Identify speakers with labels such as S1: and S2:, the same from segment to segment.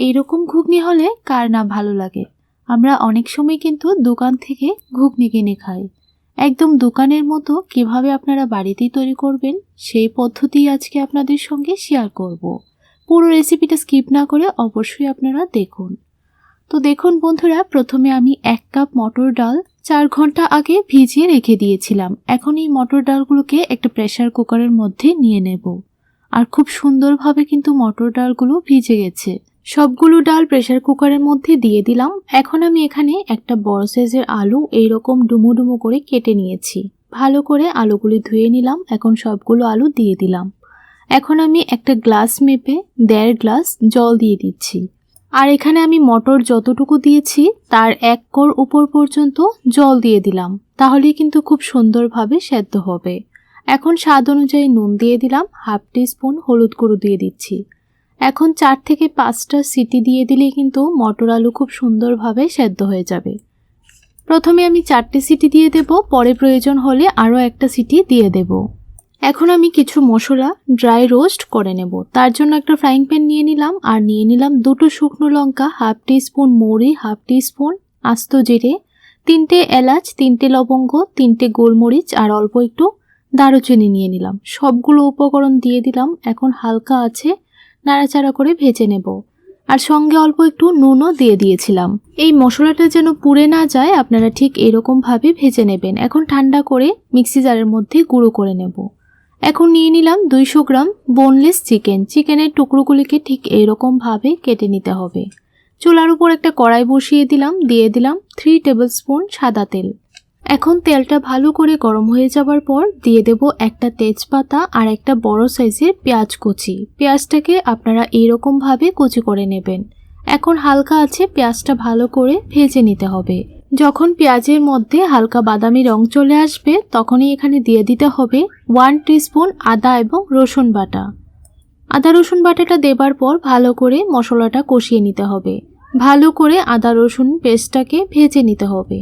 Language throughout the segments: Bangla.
S1: এইরকম ঘুগনি হলে কার না ভালো লাগে? আমরা অনেক সময় কিন্তু দোকান থেকে ঘুগনি কিনে খাই। একদম দোকানের মতো কীভাবে আপনারা বাড়িতেই তৈরি করবেন, সেই পদ্ধতি আজকে আপনাদের সঙ্গে শেয়ার করব। পুরো রেসিপিটা স্কিপ না করে অবশ্যই আপনারা দেখুন। তো দেখুন বন্ধুরা, প্রথমে আমি এক কাপ মটর ডাল চার ঘণ্টা আগে ভিজিয়ে রেখে দিয়েছিলাম। এখন এই মটর ডালগুলোকে একটা প্রেশার কুকারের মধ্যে নিয়ে নেব। আর খুব সুন্দরভাবে কিন্তু মটর ডালগুলো ভিজে গেছে। সবগুলো ডাল প্রেসার কুকারের মধ্যে দিয়ে দিলাম। এখন আমি এখানে একটা বড় সাইজের আলু এইরকম ডুমো ডুমো করে কেটে নিয়েছি। ভালো করে আলুগুলি ধুয়ে নিলাম। এখন সবগুলো আলু দিয়ে দিলাম। এখন আমি একটা গ্লাস মেপে দেড় গ্লাস জল দিয়ে দিচ্ছি। আর এখানে আমি মটর যতটুকু দিয়েছি, তার এক কর উপর পর্যন্ত জল দিয়ে দিলাম। তাহলেই কিন্তু খুব সুন্দরভাবে সেদ্ধ হবে। এখন স্বাদ অনুযায়ী নুন দিয়ে দিলাম। হাফ টি স্পুন হলুদ গুঁড়ো দিয়ে দিচ্ছি। এখন চার থেকে পাঁচটা সিটি দিয়ে দিলেই কিন্তু মটর আলু খুব সুন্দরভাবে সেদ্ধ হয়ে যাবে। প্রথমে আমি চারটে সিটি দিয়ে দেব, পরে প্রয়োজন হলে আরও একটা সিটি দিয়ে দেব। এখন আমি কিছু মশলা ড্রাই রোস্ট করে নেব। তার জন্য একটা ফ্রাইং প্যান নিয়ে নিলাম, আর নিয়ে নিলাম দুটো শুকনো লঙ্কা হাফ টি স্পুন মৌরি হাফ টি স্পুন আস্ত জিরে, তিনটে এলাচ, তিনটে লবঙ্গ, তিনটে গোলমরিচ, আর অল্প একটু দারুচিনি নিয়ে নিলাম। সবগুলো উপকরণ দিয়ে দিলাম। এখন হালকা আছে নাড়াচাড়া করে ভেজে নেব। আর সঙ্গে অল্প একটু নুনও দিয়ে দিয়েছিলাম। এই মশলাটা যেন পুড়ে না যায়, আপনারা ঠিক এরকমভাবে ভেজে নেবেন। এখন ঠান্ডা করে মিক্সি জারের মধ্যে গুঁড়ো করে নেব। এখন নিয়ে নিলাম দুইশো গ্রাম বোনলেস চিকেন। চিকেনের টুকরোগুলিকে ঠিক এইরকমভাবে কেটে নিতে হবে। চুলার উপর একটা কড়াই বসিয়ে দিলাম, দিয়ে দিলাম থ্রি টেবিল স্পুন সাদা তেল। এখন তেলটা ভালো করে গরম হয়ে যাবার পর দিয়ে দেব একটা তেজপাতা আর একটা বড় সাইজের পেঁয়াজ কুচি। পেঁয়াজটাকে আপনারা এইরকমভাবে কুচি করে নেবেন। এখন হালকা আছে পেঁয়াজটা ভালো করে ভেজে নিতে হবে। যখন পেঁয়াজের মধ্যে হালকা বাদামি রং চলে আসবে, তখনই এখানে দিয়ে দিতে হবে ওয়ান স্পুন আদা এবং রসুন বাটা। আদা রসুন বাটাটা দেবার পর ভালো করে মশলাটা কষিয়ে নিতে হবে। ভালো করে আদা রসুন পেস্টটাকে ভেজে নিতে হবে।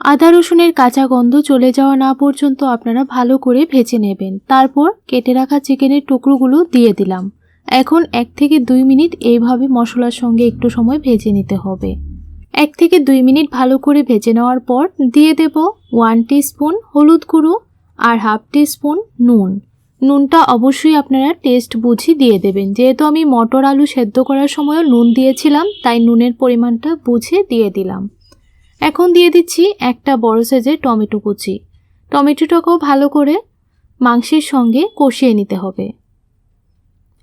S1: আদা রসুনের কাঁচা গন্ধ চলে যাওয়া না পর্যন্ত আপনারা ভালো করে ভেজে নেবেন। তারপর কেটে রাখা চিকেনের টুকরোগুলো দিয়ে দিলাম। এখন এক থেকে দুই মিনিট এইভাবে মশলার সঙ্গে একটু সময় ভেজে নিতে হবে। এক থেকে দুই মিনিট ভালো করে ভেজে নেওয়ার পর দিয়ে দেব ওয়ান স্পুন হলুদ গুঁড়ো আর হাফ স্পুন নুন। নুনটা অবশ্যই আপনারা টেস্ট বুঝি দিয়ে দেবেন। যেহেতু আমি মটর আলু সেদ্ধ করার সময়ও নুন দিয়েছিলাম, তাই নুনের পরিমাণটা বুঝে দিয়ে দিলাম। এখন দিয়ে দিচ্ছি একটা বড় সাইজের টমেটো কুচি। টমেটোটাকেও ভালো করে মাংসের সঙ্গে কষিয়ে নিতে হবে।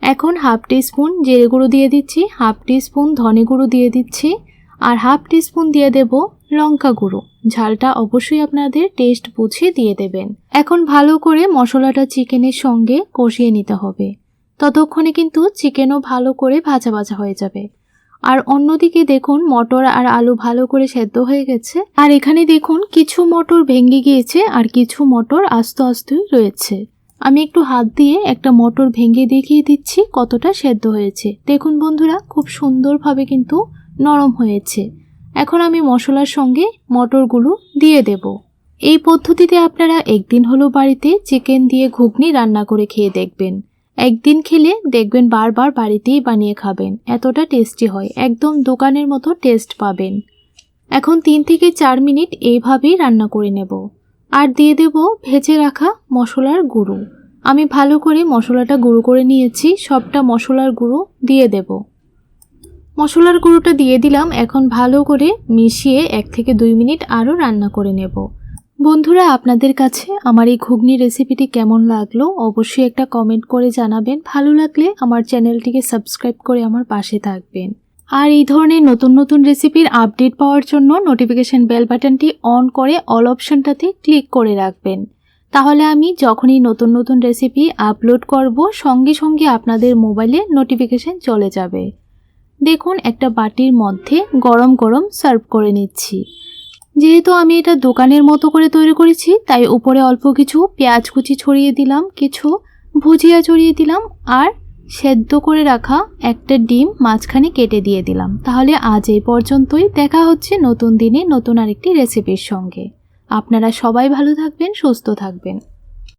S1: এখন হাফ স্পুন জিরে গুঁড়ো দিয়ে দিচ্ছি, হাফ স্পুন ধনে গুঁড়ো দিয়ে দিচ্ছি, আর হাফ স্পুন দিয়ে দেব লঙ্কা গুঁড়ো। ঝালটা অবশ্যই আপনাদের টেস্ট বুঝে দিয়ে দেবেন। এখন ভালো করে মশলাটা চিকেনের সঙ্গে কষিয়ে নিতে হবে। ততক্ষণে কিন্তু চিকেনও ভালো করে ভাজা ভাজা হয়ে যাবে। আর অন্যদিকে দেখুন মটর আর আলু ভালো করে সেদ্ধ হয়ে গেছে। আর এখানে দেখুন কিছু মটর ভেঙে গিয়েছে আর কিছু মটর আস্তে আস্তই রয়েছে। আমি একটু হাত দিয়ে একটা মটর ভেঙে দেখিয়ে দিচ্ছি কতটা সেদ্ধ হয়েছে। দেখুন বন্ধুরা, খুব সুন্দরভাবে কিন্তু নরম হয়েছে। এখন আমি মশলার সঙ্গে মটরগুলো দিয়ে দেব। এই পদ্ধতিতে আপনারা একদিন হলো বাড়িতে চিকেন দিয়ে ঘুগনি রান্না করে খেয়ে দেখবেন। একদিন খেলে দেখবেন বারবার বাড়িতেই বানিয়ে খাবেন। এতটা টেস্টি হয়। একদম দোকানের মতো টেস্ট পাবেন। এখন তিন থেকে চার মিনিট এইভাবেই রান্না করে নেব। আর দিয়ে দেব ভেজে রাখা মশলার গুঁড়ো। আমি ভালো করে মশলাটা গুঁড়ো করে নিয়েছি। সবটা মশলার গুঁড়ো দিয়ে দেব। মশলার গুঁড়োটা দিয়ে দিলাম। এখন ভালো করে মিশিয়ে এক থেকে দুই মিনিট আরও রান্না করে নেব। বন্ধুরা, আপনাদের কাছে আমার এই ঘুগনি রেসিপিটি কেমন লাগল অবশ্যই একটা কমেন্ট করে জানাবেন। ভালো লাগলে আমার চ্যানেলটিকে সাবস্ক্রাইব করে আমার পাশে থাকবেন। আর এই ধরনের নতুন নতুন রেসিপির আপডেট পাওয়ার জন্য নোটিফিকেশন বেল বাটনটি অন করে অল অপশনটাতে ক্লিক করে রাখবেন। তাহলে আমি যখনই নতুন নতুন রেসিপি আপলোড করব, সঙ্গে সঙ্গে আপনাদের মোবাইলে নোটিফিকেশন চলে যাবে। দেখুন, একটা বাটির মধ্যে গরম গরম সার্ভ করে নিচ্ছি। যেহেতু আমি এটা দোকানের মতো করে তৈরি করেছি, তাই উপরে অল্প কিছু পেঁয়াজ কুচি ছড়িয়ে দিলাম, কিছু ভুজিয়া ছড়িয়ে দিলাম আর সেদ্ধ করে রাখা একটা ডিম মাঝখানে কেটে দিয়ে দিলাম। তাহলে আজ এই পর্যন্তই, দেখা হচ্ছে নতুন দিনে নতুন আরেকটি রেসিপির সঙ্গে। আপনারা সবাই ভালো থাকবেন, সুস্থ থাকবেন।